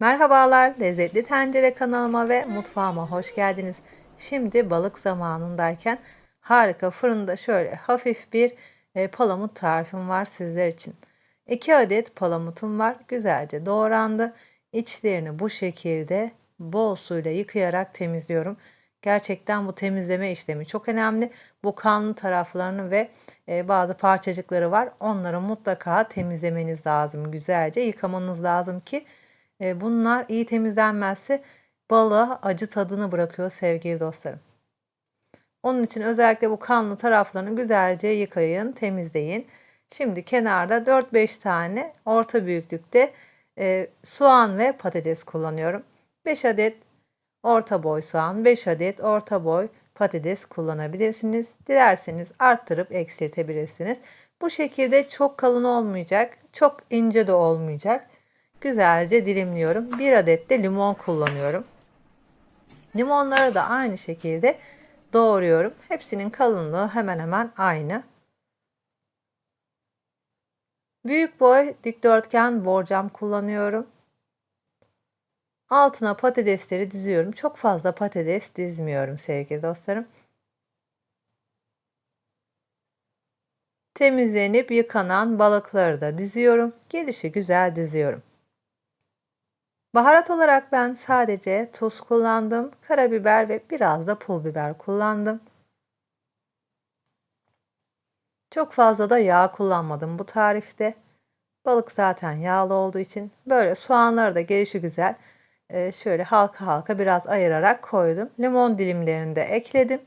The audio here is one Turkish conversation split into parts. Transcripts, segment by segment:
Merhabalar, Lezzetli Tencere kanalıma ve mutfağıma hoş geldiniz. Şimdi balık zamanındayken harika fırında şöyle hafif bir e, palamut tarifim var sizler için. 2 adet palamutum var. Güzelce doğrandı. İçlerini bu şekilde bol suyla yıkayarak temizliyorum. Gerçekten bu temizleme işlemi çok önemli. Bu kanlı taraflarını ve e, bazı parçacıkları var. Onları mutlaka temizlemeniz lazım. Güzelce yıkamanız lazım ki e, bunlar iyi temizlenmezse balığa acı tadını bırakıyor sevgili dostlarım. Onun için özellikle bu kanlı taraflarını güzelce yıkayın, temizleyin. Şimdi kenarda 4-5 tane orta büyüklükte e, soğan ve patates kullanıyorum. 5 adet orta boy soğan, 5 adet orta boy patates kullanabilirsiniz. Dilerseniz arttırıp eksiltebilirsiniz. Bu şekilde çok kalın olmayacak, çok ince de olmayacak. Güzelce dilimliyorum. 1 adet de limon kullanıyorum. Limonları da aynı şekilde doğruyorum. Hepsinin kalınlığı hemen hemen aynı. Büyük boy dikdörtgen borcam kullanıyorum. Altına patatesleri diziyorum. Çok fazla patates dizmiyorum sevgili dostlarım. Temizlenip yıkanan balıkları da diziyorum. Gelişi güzel diziyorum. Baharat olarak ben sadece tuz kullandım, karabiber ve biraz da pul biber kullandım. Çok fazla da yağ kullanmadım bu tarifte. Balık zaten yağlı olduğu için böyle soğanları da gelişi güzel şöyle halka halka biraz ayırarak koydum. Limon dilimlerini de ekledim.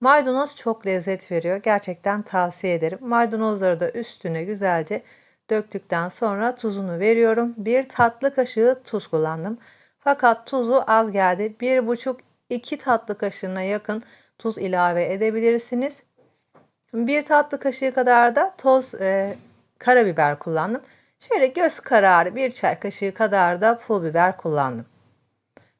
Maydanoz çok lezzet veriyor. Gerçekten tavsiye ederim. Maydanozları da üstüne güzelce döktükten sonra tuzunu veriyorum. Bir tatlı kaşığı tuz kullandım. Fakat tuzu az geldi. Bir buçuk iki tatlı kaşığına yakın tuz ilave edebilirsiniz. Bir tatlı kaşığı kadar da toz e, karabiber kullandım. Şöyle göz kararı bir çay kaşığı kadar da pul biber kullandım.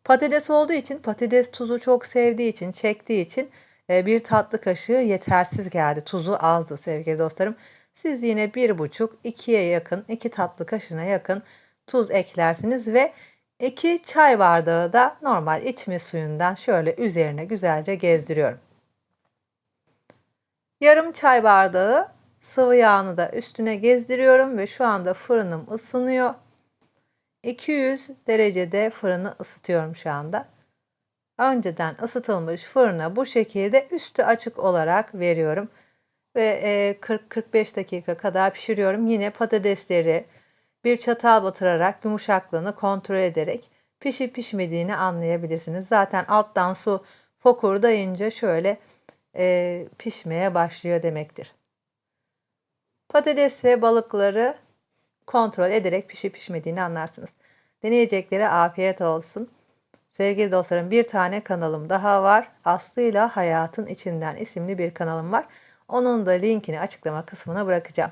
Patates olduğu için patates tuzu çok sevdiği için çektiği için e, bir tatlı kaşığı yetersiz geldi. Tuzu azdı sevgili dostlarım. Siz yine bir buçuk ikiye yakın iki tatlı kaşığına yakın tuz eklersiniz ve 2 çay bardağı da normal içme suyundan şöyle üzerine güzelce gezdiriyorum. Yarım çay bardağı sıvı yağını da üstüne gezdiriyorum ve şu anda fırınım ısınıyor. 200 derecede fırını ısıtıyorum şu anda. Önceden ısıtılmış fırına bu şekilde üstü açık olarak veriyorum. Ve 40-45 dakika kadar pişiriyorum. Yine patatesleri bir çatal batırarak yumuşaklığını kontrol ederek pişip pişmediğini anlayabilirsiniz. Zaten alttan su fokurdayınca şöyle e, pişmeye başlıyor demektir. Patates ve balıkları kontrol ederek pişip pişmediğini anlarsınız. Deneyeceklere afiyet olsun. Sevgili dostlarım bir tane kanalım daha var. Aslı ile Hayatın İçinden isimli bir kanalım var. Onun da linkini açıklama kısmına bırakacağım.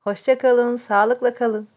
Hoşçakalın, sağlıkla kalın.